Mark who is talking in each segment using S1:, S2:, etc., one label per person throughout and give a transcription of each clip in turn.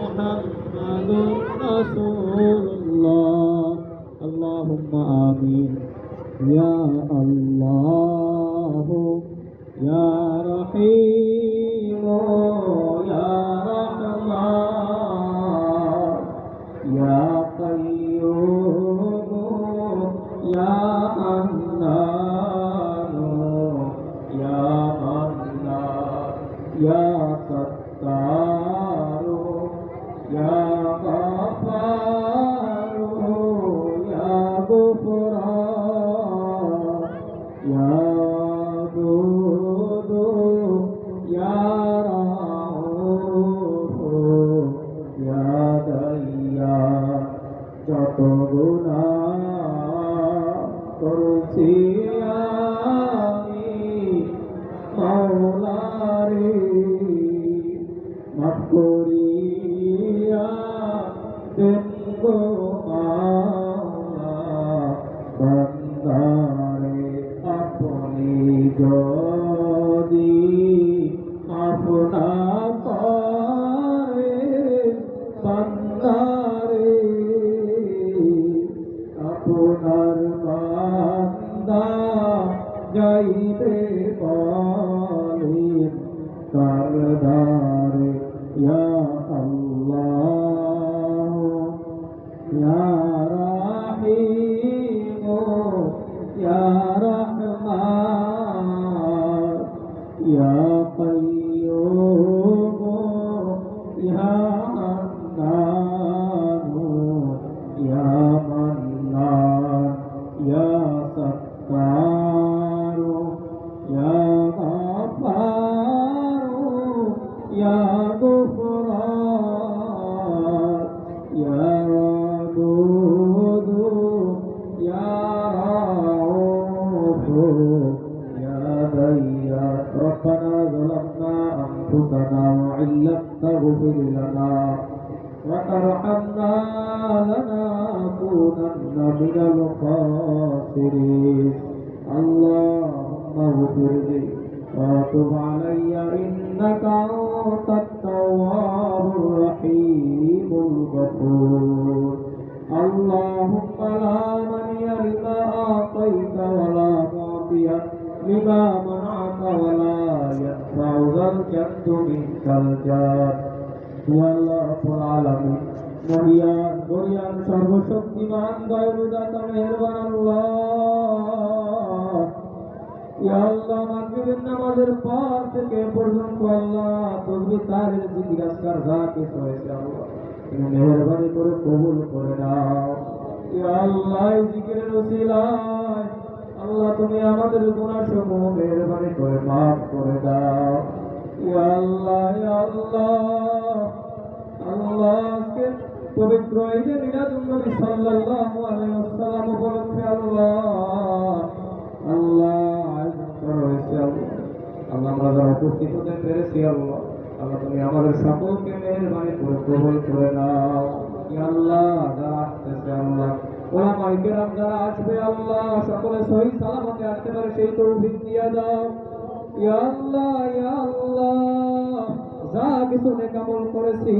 S1: محمد رسول الله اللهم آمين يا الله يا يا ستار يا غفار يا غفران يا دود يا رؤوف يا ديان যত গুণা করছি যাইতে বলেন কারদারে ইয়া من الخاسرين اللهم اغفر لي وتب علي إنك أنت التواب الرحيم الغفور اللهم لا مني لما أعطيت ولا معطي لما منعت ولا ينفع ذا الجد منك الجاد আল্লাহ রাব্বুল আলামিন মহিয়ান গরিয়ান সর্বশক্তিমান দয়ালুদাতা মেহেরবান আল্লাহ ইয়া আল্লাহ মেহেরবানি করে কবুল করে নাও। আল্লাহ জিকিরের ওসিলায় আল্লাহ তুমি আমাদের গুনাহ সমূহ মেহেরবানি করে মাফ করে দাও। আল্লাহ আল্লাহ আল্লাহ পবিত্র আমরা উপস্থিত হতে পেরেছি, আল্লাহ। আল্লাহ, তুমি আমাদের সকলকে মেহরবানি করে কবুল করে নাও। আল্লাহ যারা আসতেছে আল্লাহ। ওরা মাইকেরাম আসবে, আল্লাহ, সকলে সহি সালামতে আসতে পারে, সেই তৌফিক দিয়ে দাও। আল্লাহ আল্লাহ, যা কিছু নেকামল করেছি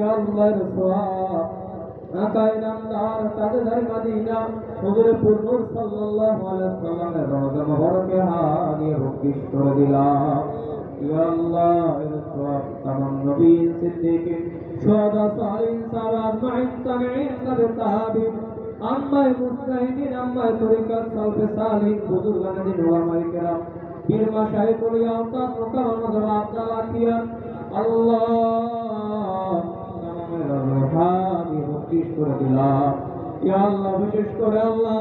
S1: আল্লাহর আকায় নামদার তাজদার মদিনা, হুজুর পুরনুর সাল্লাল্লাহু আলাইহি সাল্লামের রওজা মুবারকে হাদিয়ে বকিশ করে দিলাম। ইয়া আল্লাহ সোয়াব তামাম নবী সিদ্দিকিন শুহাদা, সালিহিন, সাহাবা বত্রিশ করে দিলাম। ইয়া আল্লাহ, বিশেষ করে আল্লাহ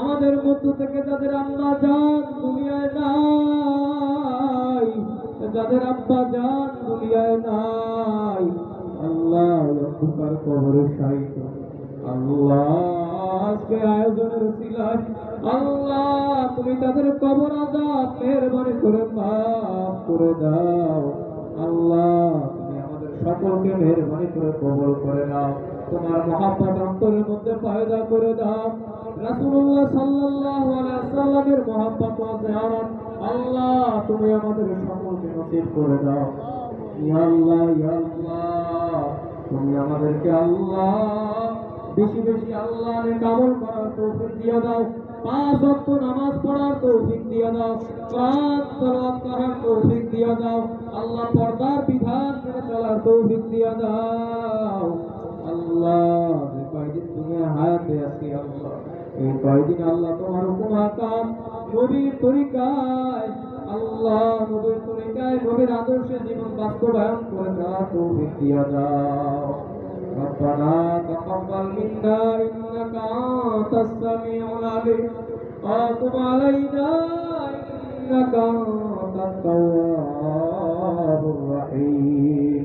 S1: আমাদের মধ্য থেকে যাদের আম্মা জান দুনিয়ায় নাই, যাদের আব্বা জান দুনিয়ায় নাই, আল্লাহ অন্ধকার কবরে আল্লাহ, আজকে আয়োজনের আল্লাহ, তুমি তাদের কবর আজাদ মেহরবানি করে মাফ করে দাও। আল্লাহ সকলকে মেহরবানি করে কবল করে নাও। তোমার মহাব্বত অন্তরের মধ্যে পয়দা করে দাও। রাসূলুল্লাহ সাল্লাল্লাহু আলাইহি সাল্লামের জিয়ারত আল্লাহ, তুমি আমাদের সকলকে নসিব করে দাও। ইয়া আল্লাহ ইয়া আল্লাহ, তুমি আমাদেরকে আল্লাহ, বেশি বেশি আল্লাহর কামল করার তৌফিক দিয়ে দাও। পাঁচ ওয়াক্ত নামাজ পড়ার তৌফিক দিয়ে দাও। কোরআন তেলাওয়াত করার তৌফিক দিয়ে দাও। আল্লাহ পর্দার তৌফিক দিয়ে দাও আল্লাহ যে কয়দিন তুমি হায়াতে আছি আল্লাহ এই কয়দিন আল্লাহ তোমার হুকুম হাকাম নবীর তরিকায় আল্লাহ নবীর তরিকায় নবীর আদর্শে জীবন বাস্তবায়ন করে দেওয়ার তৌফিক দিয়ে দাও ربنا تقبل منا إنك أنت السميع العليم وتب علينا إنك أنت التواب الرحيم